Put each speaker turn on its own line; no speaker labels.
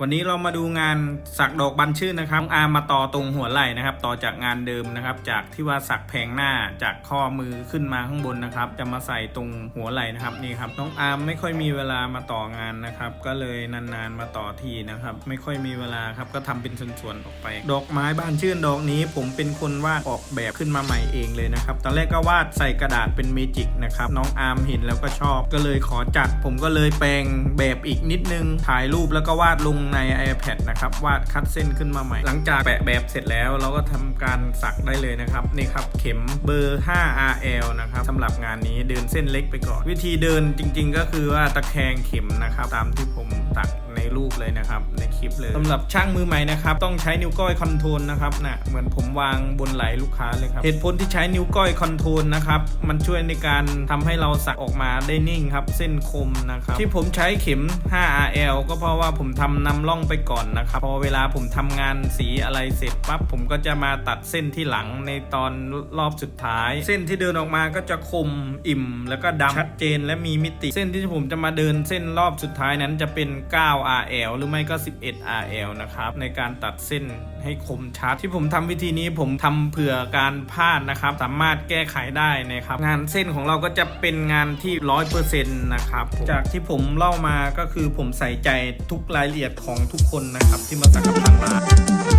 วันนี้เรามาดูงานสักดอกบันชื่นนะครับน้องอาร์มมาต่อตรงหัวไหล่นะครับ ต่อจากงานเดิมนะครับ จากที่ว่าสักแผงหน้าจากข้อมือขึ้นมาข้างบนนะครับ จะมาใส่ตรงหัวไหล่นะครับนี่ครับน้องอาร์มไม่ค่อยมีเวลามาต่องานนะครับ ก็เลยนานๆมาต่อทีนะครับ ไม่ค่อยมีเวลาครับก็ทำเป็นส่วนๆออกไป ดอกไม้บานชื่นดอกนี้ ผมเป็นคนวาดออกแบบขึ้นมาใหม่เองเลยนะครับตอนแรกก็วาดใส่กระดาษเป็นเมจิกนะครับน้องอาร์มเห็นแล้วก็ชอบ ก็เลยขอจัด ผมก็เลยแปลงแบบอีกนิดนึงถ่ายรูปแล้วก็วาดลงใน iPad นะครับวาดคัดเส้นขึ้นมาใหม่ หลังจากแปะแบบเสร็จแล้วเราก็ทำการสักได้เลยนะครับนี่ครับเข็มเบอร์ 5RL นะครับสำหรับงานนี้เดินเส้นเล็กไปก่อน วิธีเดินจริง ๆ ก็คือว่าตะแคงเข็มนะครับตามที่ผมตัก รูปเลยนะครับ ในคลิปเลยสำหรับช่างมือใหม่นะครับ ต้องใช้นิ้วก้อยคอนโทรลนะครับนะเหมือนผมวางบนไหล่ลูกค้าเลยครับเหตุผลที่ใช้นิ้วก้อยคอนโทรลนะครับมันช่วยในการทำให้เราสักออกมาได้นิ่งครับเส้นคมนะครับที่ผมใช้เข็ม 5RL ก็เพราะว่าผมทำนำร่องไปก่อนนะครับพอเวลาผมทำงานสีอะไรเสร็จปั๊บผมก็จะมาตัดเส้นที่หลังในตอนรอบสุดท้าย เส้นที่เดินออกมาก็จะคมอิ่ม แล้วก็ดำชัดเจนและมีมิติ เส้นที่ผมจะมาเดินเส้นรอบสุดท้ายนั้นจะเป็น 9RL หรือไม่ก็ 11RL นะครับ ในการตัดเส้นให้คมชัด ที่ผมทำวิธีนี้ผมทำเผื่อการพลาดนะครับ สามารถแก้ไขได้นะครับ งานเส้นของเราก็จะเป็นงานที่ 100%นะครับ จากที่ผมเล่ามาก็คือผมใส่ใจทุกรายละเอียดของทุกคนนะครับ ที่มาสักกับทางร้าน